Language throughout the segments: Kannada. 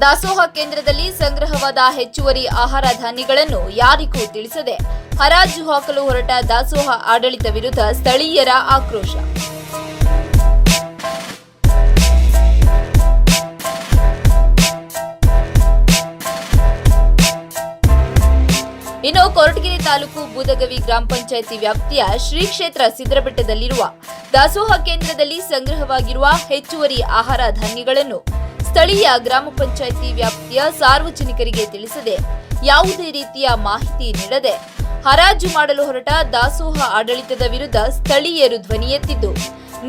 ದಾಸೋಹ ಕೇಂದ್ರದಲ್ಲಿ ಸಂಗ್ರಹವಾದ ಹೆಚ್ಚುವರಿ ಆಹಾರ ಧಾನ್ಯಗಳನ್ನು ಯಾರಿಗೂ ತಿಳಿಸದೆ ಹರಾಜು ಹಾಕಲು ಹೊರಟ ದಾಸೋಹ ಆಡಳಿತ ವಿರುದ್ಧ ಸ್ಥಳೀಯರ ಆಕ್ರೋಶ. ಇನ್ನು ಕೊರಟಗೆರೆ ತಾಲೂಕು ಬೂದಗವಿ ಗ್ರಾಮ ಪಂಚಾಯಿತಿ ವ್ಯಾಪ್ತಿಯ ಶ್ರೀ ಕ್ಷೇತ್ರ ಸಿದ್ದರಬೆಟ್ಟದಲ್ಲಿರುವ ದಾಸೋಹ ಕೇಂದ್ರದಲ್ಲಿ ಸಂಗ್ರಹವಾಗಿರುವ ಹೆಚ್ಚುವರಿ ಆಹಾರ ಧಾನ್ಯಗಳನ್ನು ಸ್ಥಳೀಯ ಗ್ರಾಮ ಪಂಚಾಯಿತಿ ವ್ಯಾಪ್ತಿಯ ಸಾರ್ವಜನಿಕರಿಗೆ ತಿಳಿಸದೆ. ಯಾವುದೇ ರೀತಿಯ ಮಾಹಿತಿ ನೀಡದೆ ಹರಾಜು ಮಾಡಲು ಹೊರಟ ದಾಸೋಹ ಆಡಳಿತದ ವಿರುದ್ಧ ಸ್ಥಳೀಯರು ಧ್ವನಿ ಎತ್ತಿದ್ದು,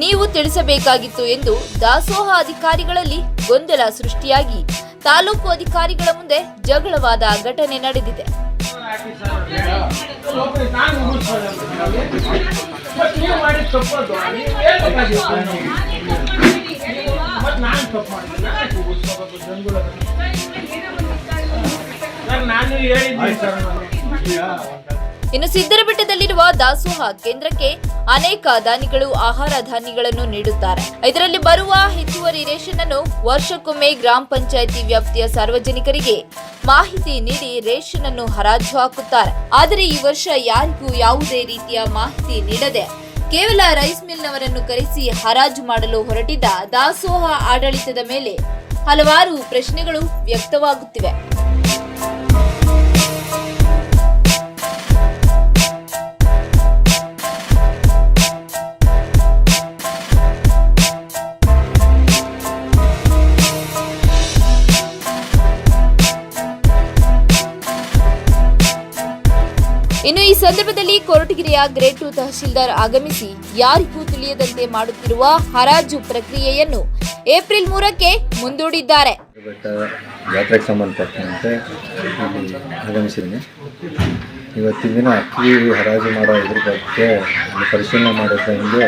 ನೀವು ತಿಳಿಸಬೇಕಾಗಿತ್ತು ಎಂದು ದಾಸೋಹ ಅಧಿಕಾರಿಗಳಲ್ಲಿ ಗೊಂದಲ ಸೃಷ್ಟಿಯಾಗಿ ತಾಲೂಕು ಅಧಿಕಾರಿಗಳ ಮುಂದೆ ಜಗಳವಾದ ಘಟನೆ ನಡೆದಿದೆ. ನಾನು ಮತ್ತೆ ನೀವು ಮಾಡಿದ ತಪ್ಪದು ನೀವು ಹೇಳ್ಬೇಕಾಗಿತ್ತು ಮತ್ತೆ ನಾನು ತಪ್ಪು ಮಾಡಿದೆ ನಾನು ಉಳಿಸ್ಕೋಬೇಕು ಜನಗಳು ಸರ್ ನಾನು ಹೇಳಿದ್ದೀನಿ ಇನ್ನು ಸಿದ್ದರಬೆಟ್ಟದಲ್ಲಿರುವ ದಾಸೋಹ ಕೇಂದ್ರಕ್ಕೆ ಅನೇಕ ದಾನಿಗಳು ಆಹಾರ ಧಾನ್ಯಗಳನ್ನು ನೀಡುತ್ತಾರೆ. ಇದರಲ್ಲಿ ಬರುವ ಹೆಚ್ಚುವರಿ ರೇಷನ್ ಅನ್ನು ವರ್ಷಕ್ಕೊಮ್ಮೆ ಗ್ರಾಮ ಪಂಚಾಯಿತಿ ವ್ಯಾಪ್ತಿಯ ಸಾರ್ವಜನಿಕರಿಗೆ ಮಾಹಿತಿ ನೀಡಿ ರೇಷನ್ ಅನ್ನು ಹರಾಜು ಹಾಕುತ್ತಾರೆ. ಆದರೆ ಈ ವರ್ಷ ಯಾರಿಗೂ ಯಾವುದೇ ರೀತಿಯ ಮಾಹಿತಿ ನೀಡದೆ ಕೇವಲ ರೈಸ್ ಮಿಲ್ನವರನ್ನು ಕರೆಸಿ ಹರಾಜು ಮಾಡಲು ಹೊರಟಿದ್ದ ದಾಸೋಹ ಆಡಳಿತದ ಮೇಲೆ ಹಲವಾರು ಪ್ರಶ್ನೆಗಳು ವ್ಯಕ್ತವಾಗುತ್ತಿವೆ. ಇನ್ನು ಈ ಸಂದರ್ಭದಲ್ಲಿ ಕೊರಟಗೆರೆಯ ಗ್ರೇಟ್ ಟು ತಹಶೀಲ್ದಾರ್ ಆಗಮಿಸಿ ಯಾರಿಗೂ ತಿಳಿಯದಂತೆ ಮಾಡುತ್ತಿರುವ ಹರಾಜು ಪ್ರಕ್ರಿಯೆಯನ್ನು ಏಪ್ರಿಲ್ ಮೂರಕ್ಕೆ ಮುಂದೂಡಿದ್ದಾರೆ. ಜಾತ್ರೆಗೆ ಸಂಬಂಧಪಟ್ಟಂತೆ ಆಗಮಿಸಿದ್ದೀನಿ. ಇವತ್ತಿನ ದಿನ ಅಕ್ಕಿ ಹರಾಜು ಮಾಡೋ ಇದ್ರ ಬಗ್ಗೆ ಪರಿಶೀಲನೆ ಮಾಡೋದ್ರ ಹಿಂದೆ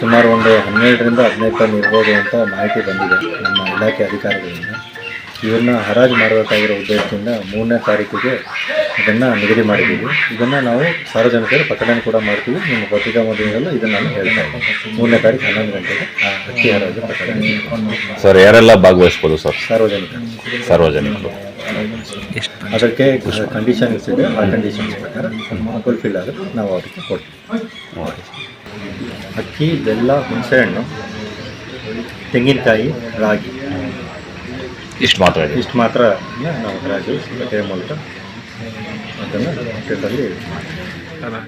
ಸುಮಾರು ಒಂದು ಹನ್ನೆರಡರಿಂದ ಹದಿನೈದು ಟನ್ ಇರ್ಬೋದು ಅಂತ ಮಾಹಿತಿ ಬಂದಿದೆ ನಮ್ಮ ಇಲಾಖೆ ಅಧಿಕಾರಿಗಳಿಂದ. ಇವನ್ನ ಹರಾಜು ಮಾಡಬೇಕಾಗಿರೋ ಉದ್ದೇಶದಿಂದ ಮೂರನೇ ತಾರೀಕಿಗೆ ಇದನ್ನು ನಿಗದಿ ಮಾಡಿದ್ದೀವಿ. ಇದನ್ನು ನಾವು ಸಾರ್ವಜನಿಕರು ಪ್ರಕಟಣೆ ಕೂಡ ಮಾಡ್ತೀವಿ. ನಿಮ್ಮ ಪತ್ರಿಕಾ ಮಾಧ್ಯಮದಲ್ಲ ಇದನ್ನು ನಾನು ಹೇಳ್ತಾ ಇದ್ದೀನಿ ಮೂರನೇ ತಾರೀಕು ಹನ್ನೊಂದು ಗಂಟೆಗೆ ಅಕ್ಕಿ ಹರಾಜು ಪ್ರಕಟಣೆ ಸರ್ ಯಾರೆಲ್ಲ ಭಾಗವಹಿಸ್ಬೋದು ಸರ್? ಸಾರ್ವಜನಿಕರು. ಸಾರ್ವಜನಿಕರು. ಅದಕ್ಕೆ ಕಂಡೀಷನ್ಸ್ ಇದೆ. ಆ ಕಂಡೀಷನ್ಸ್ ಪ್ರಕಾರ ಫುಲ್ಫಿಲ್ ಆದರೆ ನಾವು ಅದಕ್ಕೆ ಕೊಡ್ತೀವಿ. ಅಕ್ಕಿ ಬೆಲ್ಲ ಹುಣಸೆಹಣ್ಣು ತೆಂಗಿನಕಾಯಿ ರಾಗಿ. ಇಷ್ಟು ಮಾತ್ರ ಇದೆ. ಇಷ್ಟು ಮಾತ್ರ ನಾವು Raju Macam mana? Kita tak boleh. Lah.